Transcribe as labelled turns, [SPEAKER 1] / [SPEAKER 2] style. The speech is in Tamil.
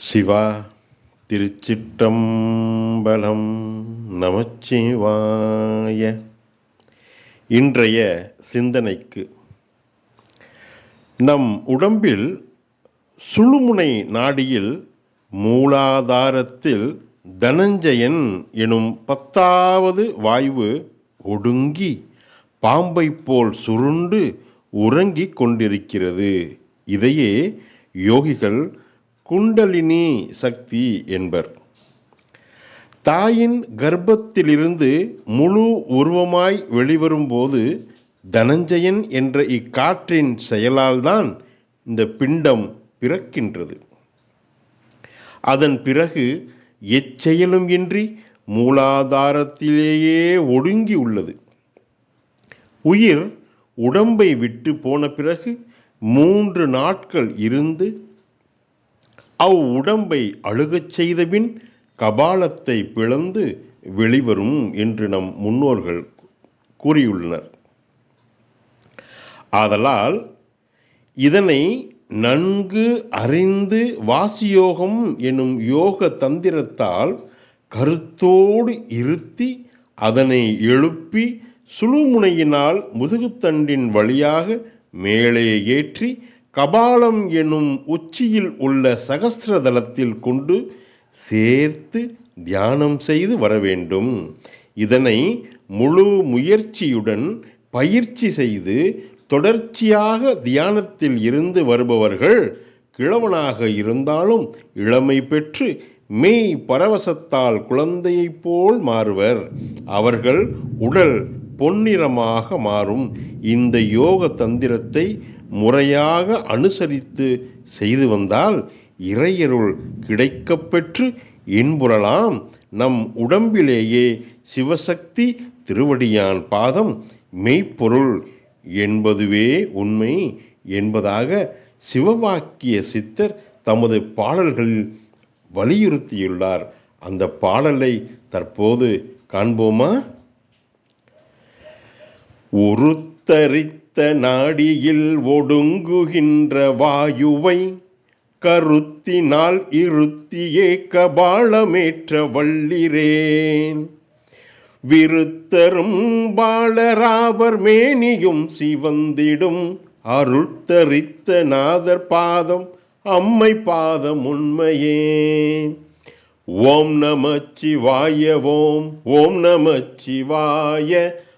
[SPEAKER 1] சிவா திருச்சிற்றம்பலம் நமச்சிவாய. இன்றைய சிந்தனைக்கு நம் உடம்பில் சுழுமுனை நாடியில் மூலாதாரத்தில் தனஞ்சயன் எனும் பத்தாவது வாய்வு ஒடுங்கி பாம்பை போல் சுருண்டு உறங்கிக் கொண்டிருக்கிறது. இதையே யோகிகள் குண்டலினி சக்தி என்பர். தாயின் கர்ப்பத்திலிருந்து முழு உருவமாய் வெளிவரும்போது தனஞ்சயன் என்ற இக்காற்றின் செயலால்தான் இந்த பிண்டம் பிறக்கின்றது. அதன் பிறகு எச்செயலும் இன்றி மூலாதாரத்திலேயே ஒடுங்கி உள்ளது. உயிர் உடம்பை விட்டு போன பிறகு மூன்று நாட்கள் இருந்து அவ் உடம்பை அழுகச் செய்தபின் கபாலத்தை பிளந்து வெளிவரும் என்று நம் முன்னோர்கள் கூறியுள்ளனர். ஆதலால் இதனை நன்கு அறிந்து வாசியோகம் எனும் யோக தந்திரத்தால் கருத்தோடு இருத்தி அதனை எழுப்பி சுழுமுனையினால் முதுகுத்தண்டின் வழியாக மேலே ஏற்றி கபாலம் எனும் உச்சியில் உள்ள சகசிரதலத்தில் கொண்டு சேர்த்து தியானம் செய்து வர வேண்டும் இதனை முழு முயற்சியுடன் பயிற்சி செய்து தொடர்ச்சியாக தியானத்தில் இருந்து வருபவர்கள் கிழவனாக இருந்தாலும் இளமை பெற்று மெய் பரவசத்தால் குழந்தையைப் போல் மாறுவர். அவர்கள் உடல் பொன்னிறமாக மாறும். இந்த யோக தந்திரத்தை முறையாக அனுசரித்து செய்து வந்தால் இறையருள் கிடைக்கப்பெற்று இன்புறலாம். நம் உடம்பிலேயே சிவசக்தி திருவடியான் பாதம் மெய்ப்பொருள் என்பதுவே உண்மை என்பதாக சிவவாக்கிய சித்தர் தமது பாடல்களில் வலியுறுத்தியுள்ளார். அந்த பாடலை தற்போது காண்போமா? ஒருத்தரித்த நாடியில் ஒடுங்குகின்ற வாயுவை கருத்தினால் இருத்தியே கபாலமேற்ற வள்ளிரேன். விருத்தரும் பாலராவர் மேனியும் சிவந்திடும் அருள்தரித்த நாதர் பாதம் அம்மை பாதம் உண்மையே. ஓம் நமச்சிவாய ஓம் ஓம் நமச்சிவாய